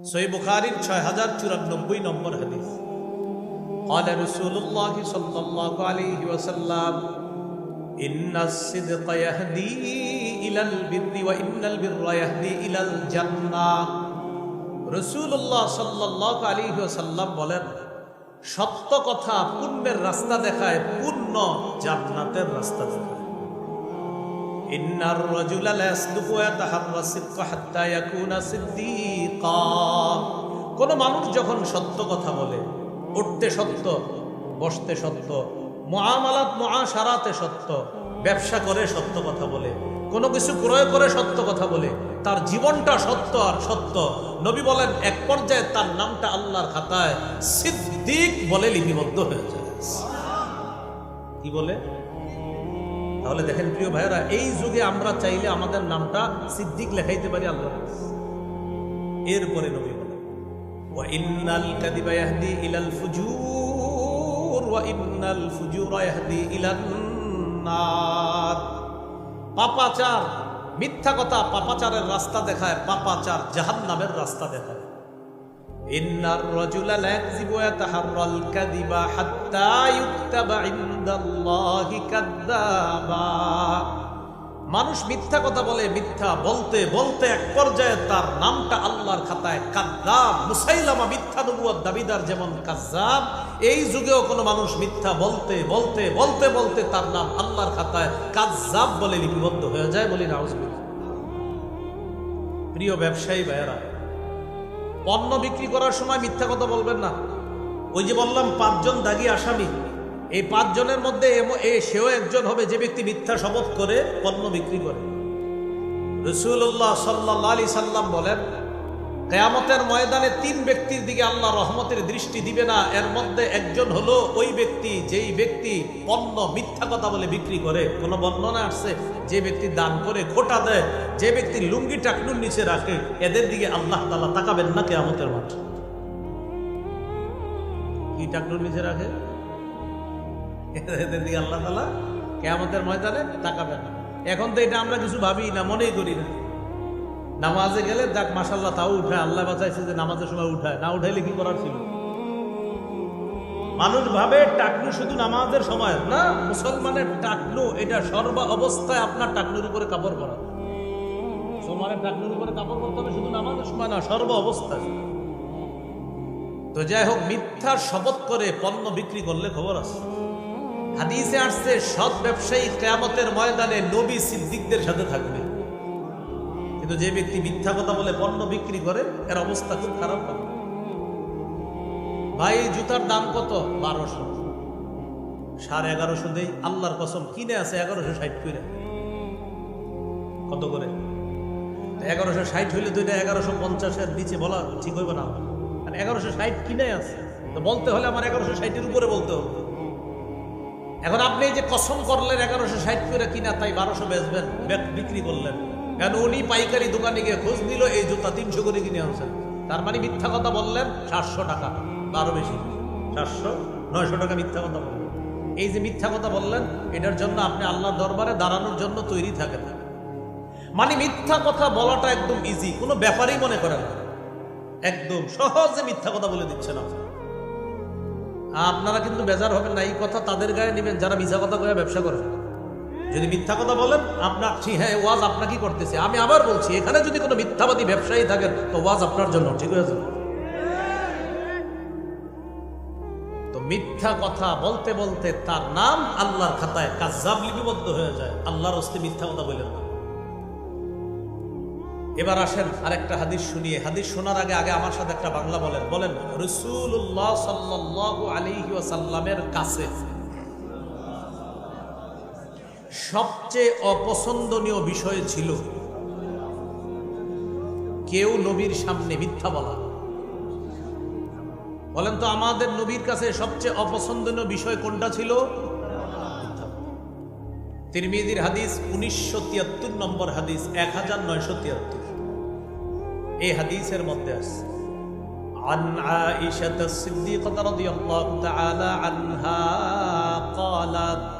সই বুখারির ছয় হাজার চুরানব্বই নম্বর হাদিস قال رسول الله صلى الله عليه وسلم إن الصدق يهدي إلى البر وإن البر يهدي إلى الجنة রসুল্লাহ সাল্লাহ আলী সাল্লাম বলেন সত্য কথা পুণ্যের রাস্তা দেখায় পুণ্য জান্নাতের রাস্তা দেখায় ইন্নার রাজুলা কোন মানুষ যখন সত্য কথা বলে, উঠতে সত্য, বসতে সত্য, মুআমালাত মুআশারাতে সত্য, ব্যবসা করে সত্য কথা বলে, কোনো কিছু ক্রয় করে সত্য কথা বলে, তার জীবনটা সত্য আর সত্য, নবী বলেন এক পর্যায়ে তার নামটা আল্লাহর খাতায় সিদ্দিক বলে লিপিবদ্ধ হয়ে যায়। কি বলে? তাহলে দেখেন প্রিয় ভাইয়েরা, এই যুগে আমরা চাইলে আমাদের নামটা সিদ্দিক লেখাইতে পারি আল্লাহ এরপরে নবী বলেন ওয়াইন্নাল কাদিবা ইয়াহদি ইলাল ফুজুর ওয়াইন্নাল ফুজুর ইয়াহদি ইলান নার। পাপাচার, মিথ্যা কথা পাপাচারের রাস্তা দেখায়, পাপাচার জাহান্নামের রাস্তা দেখায়। মানুষ মিথ্যা কথা বলে, মিথ্যা বলতে বলতে এক পর্যায়ে তার নামটা আল্লাহর খাতায় কাদ্দাব মুসাইলামা মিথ্যা নবুয়ার দাবিদার যেমন কাজ্জাব এই যুগেও কোনো মানুষ মিথ্যা বলতে বলতে বলতে বলতে তার নাম আল্লাহর খাতায় কাজ্জাব বলে লিপিবদ্ধ হয়ে যায় বলি নাউজুবিল্লাহ। প্রিয় ব্যবসায়ী ভাইয়েরা পণ্য বিক্রি করার সময় মিথ্যা কথা বলবেন না। ওই যে বললাম, পাঁচজন দাগি আসামি। এই পাঁচজনের মধ্যে এ সেও একজন হবে যে ব্যক্তি মিথ্যা শপথ করে পণ্য বিক্রি করে। রসুল্লাহ সাল্লাহ আলি সাল্লাম বলেন কেয়ামতের ময়দানে তিন ব্যক্তির দিকে আল্লাহ রহমতের দৃষ্টি দিবে না। এর মধ্যে একজন হলো ওই ব্যক্তি, যেই ব্যক্তি পণ্য মিথ্যা কথা বলে বিক্রি করে। কোনো বর্ণনা আসছে? যে ব্যক্তি দান করে, খোটা দেয়। যে ব্যক্তি লুঙ্গি টাকনুর নিচে রাখে, এদের দিকে আল্লাহ তালা তাকাবেন না কেয়ামতের মাঠে। কি টাকনুর নিচে রাখে? এদের দিকে আল্লাহ তালা কেয়ামতের ময়দানে তাকাবেন না। এখন তো এটা আমরা কিছু ভাবি না, মনেই করি না। নামাজে গেলে দেখ মাসাল্লাহ তাও উঠায় আল্লাহ বাঁচাইছে যে নামাজের সময় উঠায়। না উঠাইলে কি করার ছিল? মানুষ ভাবে টাকনু শুধু নামাজের সময় না, মুসলমানের টাকনু, এটা সর্ব অবস্থায় আপনার টাকনুর উপরে কাপড় পরা। মুসলমানের টাকনুর উপরে কাপড় পরতে হবে শুধু নামাজের সময় না, সর্ব অবস্থায়। তো যাই হোক, মিথ্যার শপথ করে পণ্য বিক্রি করলে খবর আছে। হাদিসে আসছে, সৎ ব্যবসায়ী কেয়ামতের ময়দানে নবী সিদ্দিকদের সাথে থাকবে। কিন্তু যে ব্যক্তি মিথ্যা কথা বলে পণ্য বিক্রি করে, এর অবস্থা খুব খারাপ হবে। ভাই, জুতার দাম কত? বারোশো। সাড়ে এগারোশো দেই, আল্লাহর কসম, কিনে আছে এগারোশো ষাট করে। কত করে? এগারোশো ষাট হইলে তো এটা এগারোশো পঞ্চাশের নিচে বলা ঠিক হইবে না। আর এগারোশো ষাট কিনে আছে, তো বলতে হলে আমার এগারোশো ষাটের উপরে বলতে হবে। এখন আপনি যে কসম করলেন এগারোশো ষাট করে কিনা, তাই বারোশো বেচবেন, বিক্রি করলেন। কেন উনি পাইকারি দোকানে গিয়ে খোঁজ নিল, এই জুতা তিনশো করে কিনে আনছেন তার মানে মিথ্যা কথা বললেন সাতশো টাকা আরও বেশি। সাতশো নয়শো টাকা মিথ্যা কথা বললেন। এই যে মিথ্যা কথা বললেন, এটার জন্য আপনি আল্লাহর দরবারে দাঁড়ানোর জন্য তৈরি থাকেন মানে মিথ্যা কথা বলাটা একদম ইজি কোনো ব্যাপারই মনে করেন একদম সহজে মিথ্যা কথা বলে দিচ্ছেন আপনি। আপনারা কিন্তু বেজার হবেন না, এই কথা তাদের গায়ে নেবেন, যারা মিথ্যা কথা কয়ে ব্যবসা করে। যদি মিথ্যা কথা বলেন, আপনার হ্যাঁ ওয়াজ আপনাকে করতেছে? আমি আবার বলছি, এখানে যদি কোনো মিথ্যাবাদী ব্যবসায়ী থাকেন, তো ওয়াজ আপনার জন্য ঠিক আছে তো মিথ্যা কথা বলতে বলতে তার নাম আল্লাহর খাতায় কাজাব লিপিবদ্ধ হয়ে যায়। আল্লাহর হস্তে মিথ্যা কথা বলেন না। এবার আসেন আরেকটা হাদিস শুনিয়ে। হাদিস শোনার আগে আগে আমার সাথে একটা বাংলা বলেন। বলেন রসুল্লাহ সাল্লাল্লাহু আলাইহি ওয়াসাল্লামের কাছে সবচেয়ে অপছন্দনীয় বিষয় ছিল কেউ নবীর সামনে মিথ্যা বলা বলেন তো আমাদের নবীর কাছে সবচেয়ে অপছন্দনীয় বিষয় কোনটা ছিল মিথ্যা বলা। তিরমিজির হাদিস উনিশশো তিয়াত্তর নম্বর হাদিস এক হাজার নয়শো তিয়াত্তর এই হাদিসের মধ্যে আছে عن عائشة الصديقة رضي الله تعالى عنها قالت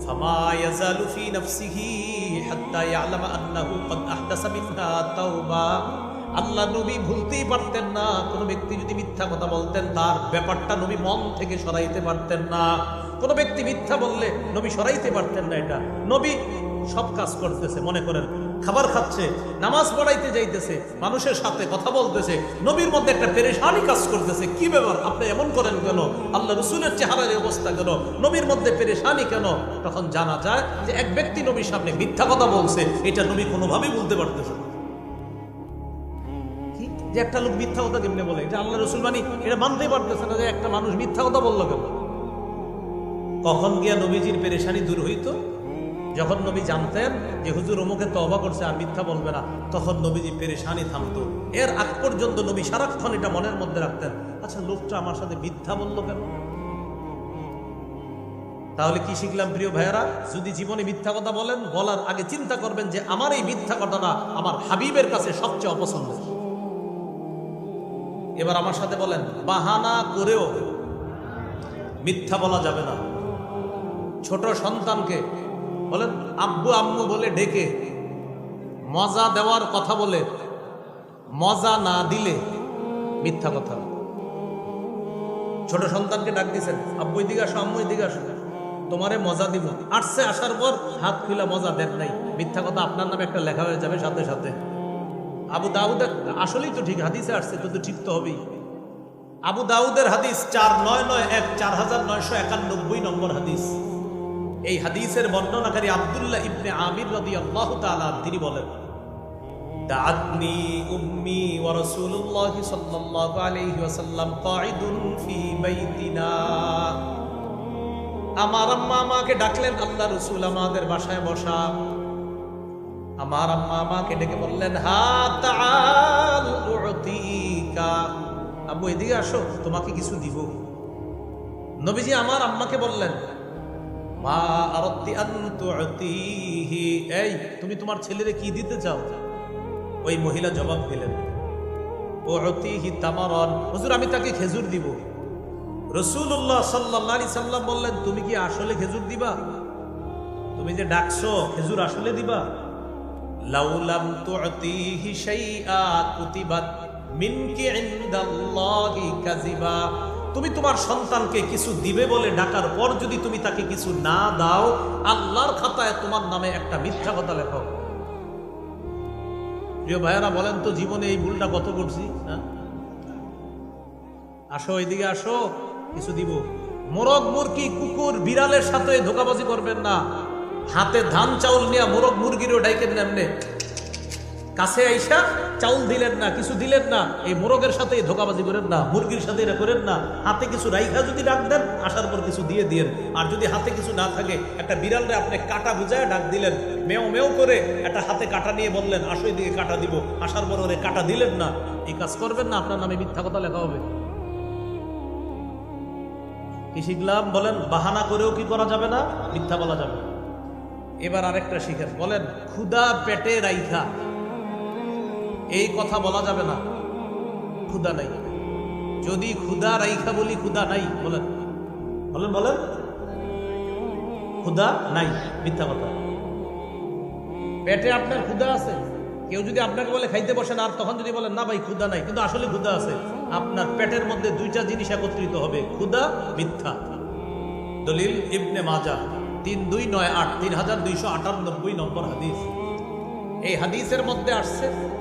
ফামা يزال في نفسه حتى يعلم أنه قد أحدث منها توبة আল্লাহ নবী ভুলতেই পারতেন না, কোন ব্যক্তি যদি মিথ্যা কথা বলতেন, তার ব্যাপারটা নবী মন থেকে সরাইতে পারতেন না। কোন ব্যক্তি মিথ্যা বললে নবী সরাইতে পারতেন না এটা। নবী সব কাজ করতেছে, মনে করেন। খাবার খাচ্ছে, নামাজ পড়াইতে যাইতেছে, মানুষের সাথে কথা বলতেছে, নবীর মধ্যে একটা পেরেশানি কাজ করতেছে। কি ব্যাপার? আপনি এমন করেন কেন? আল্লাহ রসুলের চেহারার অবস্থা কেন? নবীর মধ্যে পেরেশানি কেন? তখন জানা যায় যে এক ব্যক্তি নবীর সামনে মিথ্যা কথা বলছে, এটা নবী কোনোভাবেই বলতে পারতেছে। যে একটা লোক মিথ্যা কথা কেমনে বলে? এটা আল্লাহ রসুল মানি, এটা মানতেই পারতেছে না যে একটা মানুষ মিথ্যা কথা বলল কেন? কখন গিয়া নবীজির পেরেশানি দূর হইতো? যখন নবী জানতেন যে হুজুর অমুকে তবা করছে আর মিথ্যা বলবে না, তখন নবীজি পেরেশানি থামতো। এর আগ পর্যন্ত নবী সারাক্ষণ এটা মনের মধ্যে রাখতেন। আচ্ছা লোকটা আমার সাথে মিথ্যা বলল কেন? তাহলে কি শিখলাম প্রিয় ভাইয়েরা? যদি জীবনে মিথ্যা কথা বলেন, বলার আগে চিন্তা করবেন যে আমার এই মিথ্যা কথাটা আমার হাবিবের কাছে সবচেয়ে অপছন্দ। এবার আমার সাথে বলেন, বাহানা করেও মিথ্যা বলা যাবে না। ছোট সন্তানকে বলেন, আব্বু আম্মু বলে ডেকে, মজা দেওয়ার কথা বলে, মজা না দিলে মিথ্যা কথা। ছোট সন্তানকে ডাক দিছেন আব্বু এদিকে আসো, আম্মু এদিকে আসো। তোমারে মজা দিব। আসছে, আসার পর হাত খুলে মজা দেন নাই। মিথ্যা কথা আপনার নামে একটা লেখা হয়ে যাবে সাথে সাথে। আবু দাউদের, আসলেই তো ঠিক, হাদিসে আসছে তো ঠিক তো হবেই। আবু দাউদের হাদিস চার নয় নয় এক, চার হাজার নয়শো একানব্বই নম্বর হাদিস। এই হাদিসের বর্ণনাকারী আব্দুল্লাহ ইবনে আমির রাদি আল্লাহ তাআলা তিনি বলেন, দাআতনি উম্মি ওয়া রাসূলুল্লাহি সাল্লাল্লাহু আলাইহি ওয়াসাল্লাম কাঈদুন ফি বাইতিনা। আমার আম্মা আমাকে ডাকলেন, আল্লাহ রসুল আমাদের বাসায় বসা। আমার আম্মা আমাকে ডেকে বললেন আব্বু, এদিকে আসো, তোমাকে কিছু দিব। নবীজি আমার আম্মাকে বললেন মা আরত্তি আন্তুতিহি এই, তুমি তোমার ছেলেরে কি দিতে চাও? ওই মহিলা জবাব দিলেন ও অতিহি তামারন। হুজুর, আমি তাকে খেজুর দিব। রসুল্লাহ সাল্লাল্লাহু সাল্লাম বললেন, তুমি কি আসলে খেজুর দিবা? তুমি যে ডাকছো, খেজুর আসলে দিবা? লাউলাম তুতিহি শাইআ কুতিবাত মিনকি ইনদাল্লাহি কাযিবা। তুমি তোমার সন্তানকে কিছু দিবে বলে ডাকার পর যদি তুমি তাকে কিছু না দাও, আল্লাহর খাতায় তোমার নামে একটা মিথ্যা কথা লেখো। প্রিয় ভাইয়ারা, বলেন তো জীবনে এই ভুলটা কত করছি হ্যাঁ? আসো এইদিকে আসো, কিছু দিব। মোরগ, মুরগি, কুকুর, বিড়ালের সাথে ধোকাবাজি করবেন না। হাতে ধান, চাউল নিয়ে মোরগ, মুরগিরও ডাইকেন এমনি। কাছে আইসা চাউল দিলেন না, কিছু দিলেন না, এই মোরগের সাথে ধোকাবাজি করেন না, মুরগির সাথে এটা করেন না, হাতে কিছু রাইখা যদি ডাক দেন, আসার পর কিছু দিয়ে দিয়েন। আর যদি হাতে কিছু না থাকে, একটা বিড়ালরে আপনি কাটা বুঝায় ডাক দিলেন, মেও মেও করে একটা হাতে কাটা নিয়ে বললেন, আসো দিকে কাটা দিব, আসার পর ওরে কাটা দিলেন না। এই কাজ করবেন না, আপনার নামে মিথ্যা কথা লেখা হবে। কি শিখলাম? বলেন, বাহানা করেও কি করা যাবে না? মিথ্যা বলা যাবে এবার আরেকটা শিখেন, বলেন, ক্ষুদা পেটে রাইখা। এই কথা বলা যাবে না। ক্ষুদা নাই। যদি ক্ষুদা রাইখা বলি ক্ষুদা নাই, বলেন। বলেন বলেন। ক্ষুদা নাই, মিথ্যা কথা। পেটে আপনার ক্ষুদা আছে? কেউ যদি আপনাকে বলে খাইতে বসেন, আর তখন যদি বলেন, না ভাই ক্ষুদা নাই। কিন্তু আসলে ক্ষুদা আছে। আপনার পেটের মধ্যে দুইটা জিনিস একত্রিত হবে ক্ষুদা মিথ্যা। দলিল ইবনে মাজা তিন দুই নয় আট, তিন হাজার দুইশো আটানব্বই নম্বর হাদিস। এই হাদিসের মধ্যে আসছে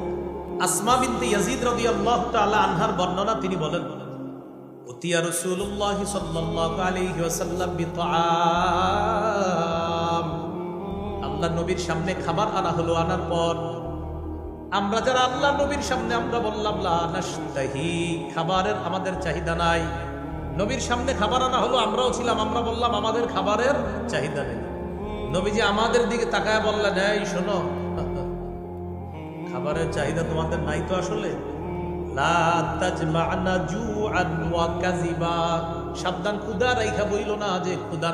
আসমা বিনতে ইয়াজিদ রাদিয়াল্লাহু তাআলা আনহার বর্ণনা তিনি বলেন, উতিয়া রাসূলুল্লাহ সাল্লাল্লাহু আলাইহি ওয়াসাল্লাম বিতআম। আল্লাহ নবীর সামনে খাবার আনা হলো, আনার পর আমরা যারা আল্লাহ নবীর সামনে, আমরা বললাম, লা নাশতাহি, খাবারের আমাদের চাহিদা নাই। নবীর সামনে খাবার আনা হলো, আমরাও ছিলাম, আমরা বললাম, আমাদের খাবারের চাহিদা নেই। নবীজি আমাদের দিকে তাকায় বললেন, এই শোনো খাবারের চাহিদা তোমাদের নাই তো আসলে? সাবধান ক্ষুধা রাইখা বইল না যে ক্ষুধা